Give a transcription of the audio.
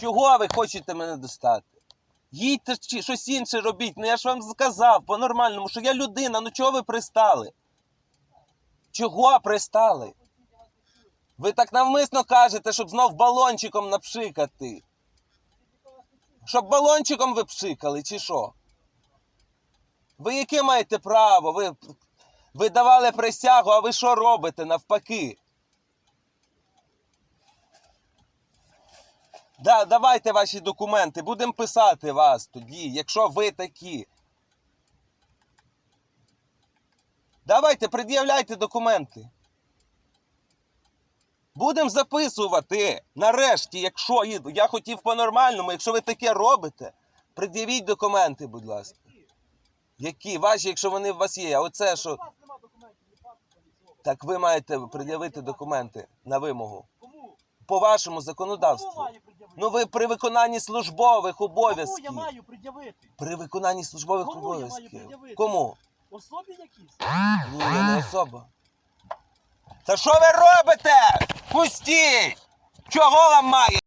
Чого ви хочете мене достати? Їдьте чи щось інше робіть. Ну я ж вам сказав по-нормальному, що я людина. Ну чого ви пристали? Чого пристали? Ви так навмисно кажете, щоб знов балончиком напшикати. Щоб балончиком ви пшикали, чи що? Ви яке маєте право? Ви, ви давали присягу, а ви що робите навпаки? Да, давайте ваші документи, будемо писати вас тоді, якщо ви такі. Давайте, пред'являйте документи. Будемо записувати. Нарешті, якщо я хотів по-нормальному, якщо ви таке робите, пред'явіть документи, будь ласка. Які? Ваші, якщо вони у вас є. А оце що. Так ви маєте пред'явити документи на вимогу. Кому? По вашому законодавству. Ну ви при виконанні службових Кому обов'язків. я маю пред'явити? При виконанні службових Кому я маю обов'язків. пред'явити? Кому? Особі якісь? Ні, я не особа. Та що ви робите? Пустіть! Чого ламає?